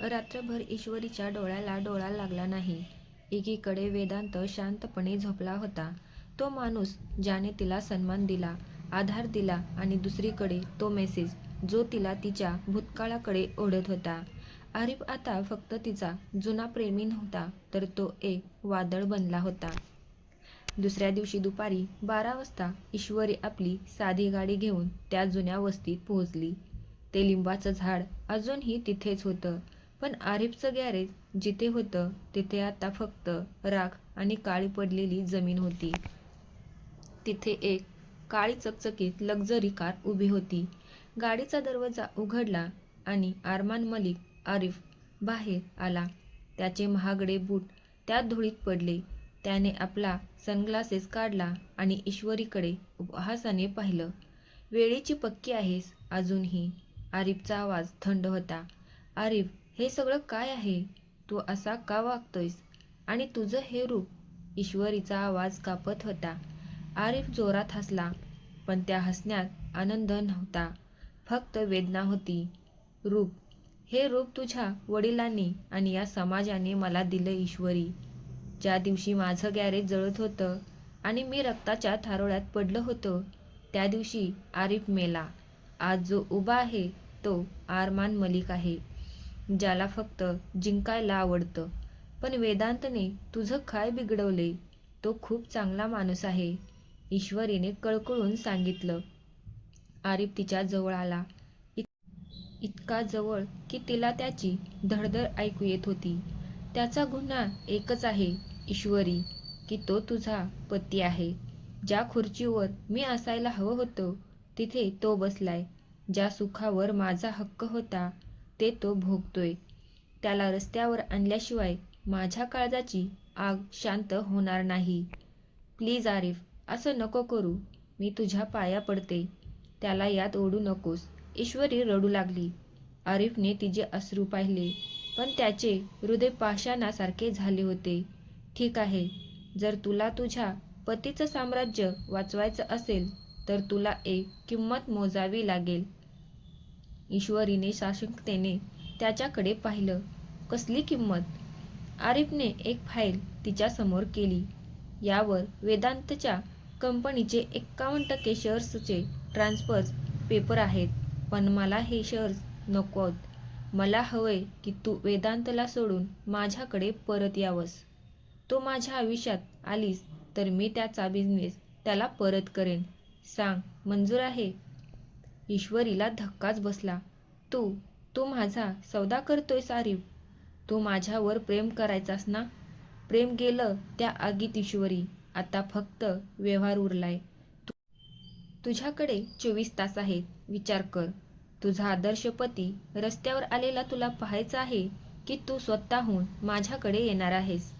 रात्रभर ईश्वरीच्या डोळ्याला डोळा लागला नाही. एकीकडे वेदांत शांतपणे झोपला होता. तो माणूस ज्याने तिला सन्मान दिला, आधार दिला आणि दुसरीकडे तो मेसेज, जो तिला तिच्या भूतकाळाकडे ओढत होता. आरिफ आता फक्त तिचा जुना प्रेमी नव्हता, तर तो एक वादळ बनला होता. दुसऱ्या दिवशी दुपारी बारा वाजता ईश्वरी आपली साधी गाडी घेऊन त्या जुन्या वस्तीत पोहोचली. ते लिंबाचं झाड अजूनही तिथेच होतं, पण आरिफचं गॅरेज जिथे होतं तिथे आता फक्त राख आणि काळी पडलेली जमीन होती. तिथे एक काळी चकचकीत लक्झरी कार उभी होती. गाडीचा दरवाजा उघडला आणि आरमान मलिक आरिफ बाहेर आला. त्याचे महागडे बूट त्या धुळीत पडले. त्याने आपला सनग्लासेस काढला आणि ईश्वरीकडे उपहासाने पाहिलं. वेळेची पक्की आहेस अजूनही? आरिफचा आवाज थंड होता. आरिफ, हे सगळं काय आहे? तू असा का वागतोयस? आणि तुझं हे रूप? ईश्वरीचा आवाज कापत होता. आरिफ जोरात हसला, पण त्या हसण्यात आनंद नव्हता, फक्त वेदना होती. रूप? हे रूप तुझ्या वडिलांनी आणि या समाजाने मला दिलं ईश्वरी. ज्या दिवशी माझं गॅरेज जळत होतं आणि मी रक्ताच्या थारोळ्यात पडलं होतं त्या दिवशी आरिफ मेला. आज जो उभा आहे तो आरमान मलिक आहे, ज्याला फक्त जिंकायला आवडतं. पण वेदांतने तुझं काय बिघडवले तो खूप चांगला माणूस आहे, ईश्वरीने कळकळून सांगितलं. आरिफ तिच्या जवळ आला. इतका जवळ की तिला त्याची धडधड ऐकू येत होती. त्याचा गुन्हा एकच आहे ईश्वरी, की तो तुझा पती आहे. ज्या खुर्चीवर मी असायला हवं होतं, तिथे तो बसलाय. ज्या सुखावर माझा हक्क होता, ते तो भोगतोय. त्याला रस्त्यावर आणल्याशिवाय माझ्या काळजाची आग शांत होणार नाही. प्लीज आरिफ, असं नको करू. मी तुझ्या पाया पडते. त्याला यात ओढू नकोस. ईश्वरी रडू लागली. आरिफने तिचे अश्रू पाहिले, पण त्याचे हृदय पाषाणासारखे झाले होते. ठीक आहे, जर तुला तुझ्या पतीचं साम्राज्य वाचवायचं असेल, तर तुला एक किंमत मोजावी लागेल. ईश्वरीने साशंकतेने त्याच्याकडे पाहिलं. कसली किंमत? आरिफने एक फाईल तिच्यासमोर केली. यावर वेदांतच्या कंपनीचे एक्कावन्न टक्के शेअर्सचे ट्रान्सफर पेपर आहेत. पण मला हे शेअर्स नकोत. मला हवे की तू वेदांतला सोडून माझ्याकडे परत यावंस. तू माझ्या आयुष्यात आलीस तर मी त्याचा बिझनेस त्याला परत करेन. सांग, मंजूर आहे? ईश्वरीला धक्काच बसला. तू, तू माझा सौदा करतोयस आरिफ? तू माझ्यावर प्रेम करायचास ना? प्रेम गेलं त्या आगीत ईश्वरी. आता फक्त व्यवहार उरलाय. तुझ्याकडे चोवीस तास आहेत. विचार कर. तुझा आदर्श पती रस्त्यावर आलेला तुला पाहायचा आहे की तू स्वतःहून माझ्याकडे येणार आहेस?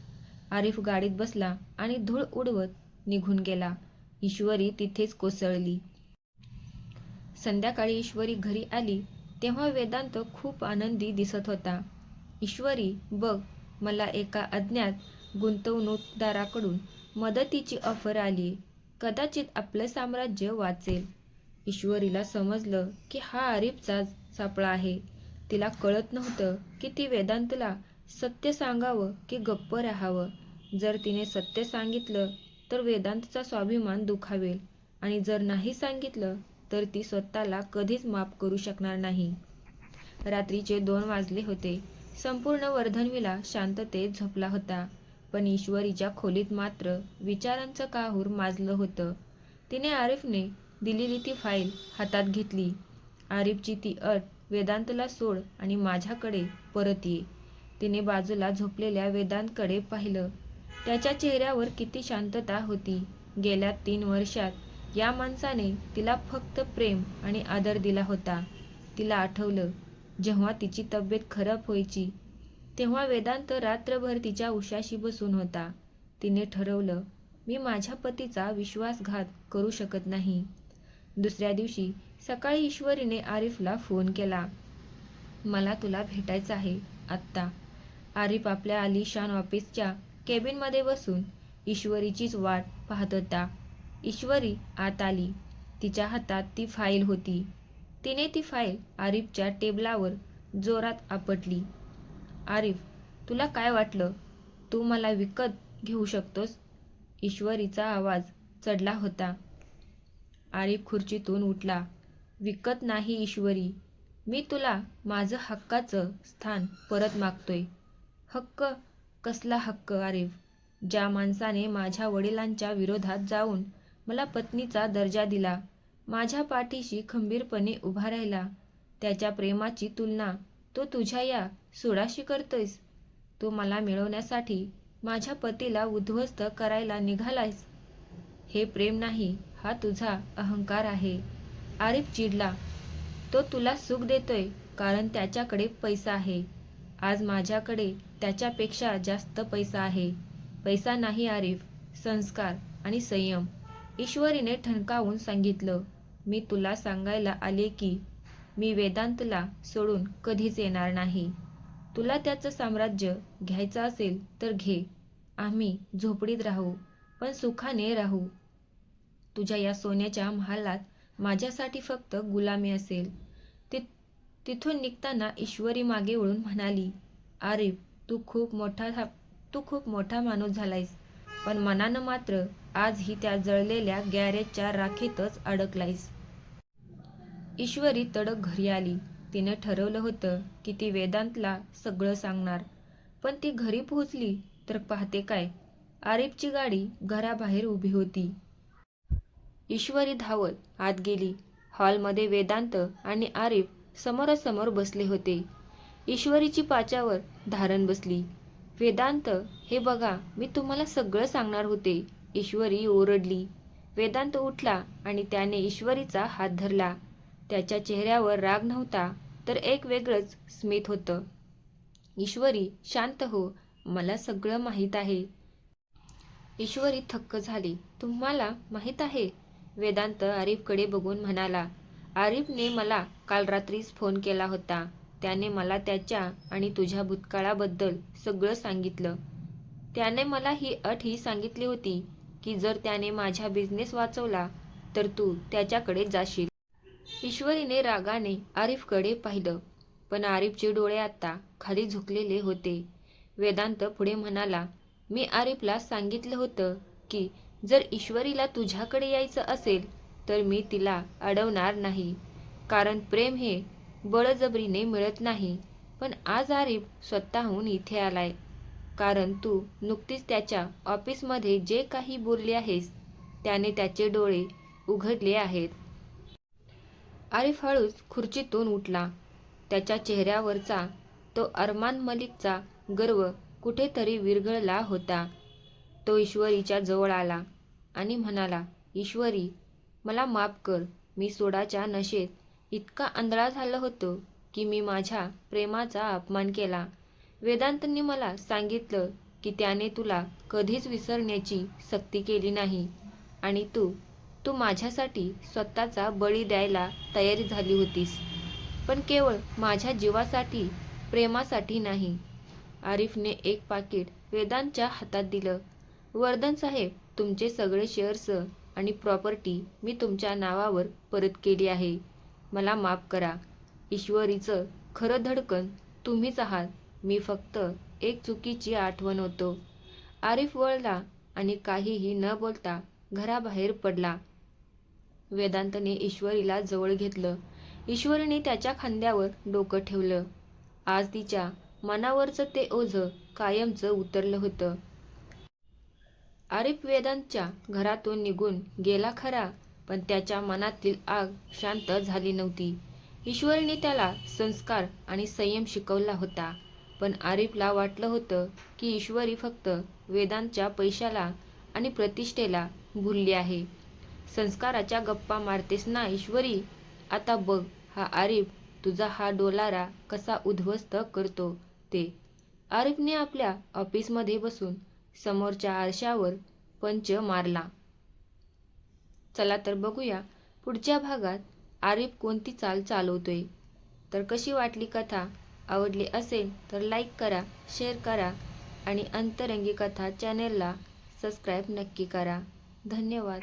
आरिफ गाडीत बसला आणि धूळ उडवत निघून गेला. ईश्वरी तिथेच कोसळली. संध्याकाळी ईश्वरी घरी आली तेव्हा वेदांत खूप आनंदी दिसत होता. ईश्वरी, बघ, मला एका अज्ञात गुंतवणूकदाराकडून मदतीची ऑफर आली कदाचित आपलं साम्राज्य वाचेल. ईश्वरीला समजलं की हा आरिफचा सापळा आहे. तिला कळत नव्हतं की ती वेदांतला सत्य सांगावं की गप्प राहावं. जर तिने सत्य सांगितलं तर वेदांतचा स्वाभिमान दुखावेल आणि जर नाही सांगितलं तर ती स्वतःला कधीच माफ करू शकणार नाही. रात्रीचे दोन वाजले होते. संपूर्ण वर्धनविला शांततेत झोपला होता. पण ईश्वरीच्या खोलीत मात्र विचारांचं काहूर माजलं होतं. तिने आरिफने दिलेली ती फाईल हातात घेतली. आरिफची ती अट, वेदांतला सोड आणि माझ्याकडे परत ये. तिने बाजूला झोपलेल्या वेदांतकडे पाहिलं. त्याच्या चेहऱ्यावर किती शांतता होती. गेल्या तीन वर्षात या माणसाने तिला फक्त प्रेम आणि आदर दिला होता. तिला आठवलं, जेव्हा तिची तब्येत खराब व्हायची, तेव्हा वेदांत रात्रभर तिच्या उशाशी बसून होता. तिने ठरवलं, मी माझ्या पतीचा विश्वासघात करू शकत नाही. दुसऱ्या दिवशी सकाळी ईश्वरीने आरिफला फोन केला. मला तुला भेटायचं आहे, आत्ता. आरिफ आपल्या आलिशान ऑफिसच्या केबिनमध्ये बसून ईश्वरीचीच वाट पाहत होता. ईश्वरी आत आली. तिच्या हातात ती फाईल होती. तिने ती फाईल आरिफच्या टेबलावर जोरात आपटली. आरिफ तुला काय वाटलं? तू मला विकत घेऊ शकतोस? ईश्वरीचा आवाज चढला होता. आरिफ खुर्चीतून उठला. विकत नाही ईश्वरी. मी तुला माझं हक्काचं स्थान परत मागतोय. हक्क? कसला हक्क आरिफ? ज्या माणसाने माझ्या वडिलांच्या विरोधात जाऊन मला पत्नीचा दर्जा दिला. माझ्या पाठीशी खंबीरपणे उभा राहिला. त्याच्या प्रेमाची तुलना तो तुझ्या या सोडाशी करतोयस. तू मला मिळवण्यासाठी माझ्या पतीला उद्ध्वस्त करायला निघालायस. हे प्रेम नाही हा तुझा अहंकार आहे. आरिफ चिडला तो तुला सुख देतोय कारण त्याच्याकडे पैसा आहे. आज माझ्याकडे त्याच्यापेक्षा जास्त पैसा आहे. पैसा नाही आरिफ. संस्कार आणि संयम. ईश्वरीने ठणकावून सांगितलं मी तुला सांगायला आले की मी वेदांतला सोडून कधीच येणार नाही. तुला त्याचं साम्राज्य घ्यायचं असेल तर घे. आम्ही झोपडीत राहू पण सुखाने राहू. तुझ्या या सोन्याच्या महालात माझ्यासाठी फक्त गुलामी असेल. ति तिथून निघताना ईश्वरी मागे वळून म्हणाली आरिफ तू खूप मोठा था- तू खूप मोठा माणूस झालायस. पण मनानं मात्र आजही त्या जळलेल्या गॅरेजच्या राखेतच अडकलायस. ईश्वरी तडक घरी आली. तिनं ठरवलं होतं की ती वेदांतला सगळं सांगणार. पण ती घरी पोहोचली तर पाहते काय? आरिफची गाडी घराबाहेर उभी होती. ईश्वरी धावत आत गेली. हॉलमध्ये वेदांत आणि आरिफ समोरासमोर बसले होते. ईश्वरीची पाच्यावर धारण बसली. वेदांत हे बघा मी तुम्हाला सगळं सांगणार होते. ईश्वरी ओरडली. वेदांत उठला आणि त्याने ईश्वरीचा हात धरला. त्याच्या चेहऱ्यावर राग नव्हता तर एक वेगळंच स्मित होतं. ईश्वरी शांत हो मला सगळं माहीत आहे. ईश्वरी थक्क झाली. तुम्हाला माहीत आहे? वेदांत आरिफकडे बघून म्हणाला. आरिफने मला काल रात्रीच फोन केला होता. त्याने मला त्याच्या आणि तुझ्या भूतकाळाबद्दल सगळं सांगितलं. त्याने मला ही अट ही सांगितली होती की जर त्याने माझा बिझनेस वाचवला तर तू त्याच्याकडे जाशील. ईश्वरीने रागाने आरिफकडे पाहिलं पण आरिफचे डोळे आता खाली झुकलेले होते. वेदांत पुढे म्हणाला मी आरिफला सांगितलं होतं की जर ईश्वरीला तुझ्याकडे यायचं असेल तर मी तिला अडवणार नाही. कारण प्रेम हे बळजबरीने मिळत नाही. पण आज आरिफ स्वतःहून इथे आलाय. कारण तू नुकतीच त्याच्या ऑफिसमध्ये जे काही बोलली आहेस त्याने त्याचे डोळे उघडले आहेत. आरिफ हळूच खुर्चीतून उठला. त्याच्या चेहऱ्यावरचा तो अरमान मलिकचा गर्व कुठेतरी विरघळला होता. तो ईश्वरीच्या जवळ आला आणि म्हणाला ईश्वरी मला माफ कर. मी सोडाच्या नशेत इतका आंधळा झालो होतो की मी माझ्या प्रेमाचा अपमान केला. वेदांतनी मला सांगितलं की त्याने तुला कधीच विसरण्याची सक्ती केली नाही आणि तू तू माझ्यासाठी स्वतःचा बळी द्यायला तयारी झाली होतीस. पण केवळ माझ्या जीवासाठी प्रेमासाठी नाही. आरिफने एक पाकिट वेदांतच्या हातात दिलं. वर्धन साहेब तुमचे सगळे शेअर्स आणि प्रॉपर्टी मी तुमच्या नावावर परत केली आहे. मला माफ करा. ईश्वरीचं खरं धडकन तुम्हीच आहात. मी फक्त एक चुकीची आठवण होतो. आरिफ वळला आणि काहीही न बोलता घराबाहेर पडला. वेदांतने ईश्वरीला जवळ घेतलं. ईश्वरीने त्याच्या खांद्यावर डोकं ठेवलं. आज तिच्या मनावरचं ते ओझं कायमचं उतरलं होतं. आरिफ वेदांतच्या घरातून निघून गेला खरा. पण त्याच्या मनातील आग शांत झाली नव्हती. ईश्वरीने त्याला संस्कार आणि संयम शिकवला होता. पण आरिफला वाटलं होतं की ईश्वरी फक्त वेदांच्या पैशाला आणि प्रतिष्ठेला भुलली आहे. संस्काराच्या गप्पा मारतेस ना ईश्वरी? आता बघ हा आरिफ तुझा हा डोलारा कसा उद्ध्वस्त करतो ते. आरिफने आपल्या ऑफिसमध्ये बसून समोरच्या आरशावर पंच मारला. चला तर बघूया. पुढच्या भागात आरिफ कोणती चाल चालवतोय? तर कशी वाटली कथा? आवडली असेल तर लाईक करा शेअर करा आणि अंतरंगी कथा चॅनेलला सबस्क्राईब नक्की करा. धन्यवाद.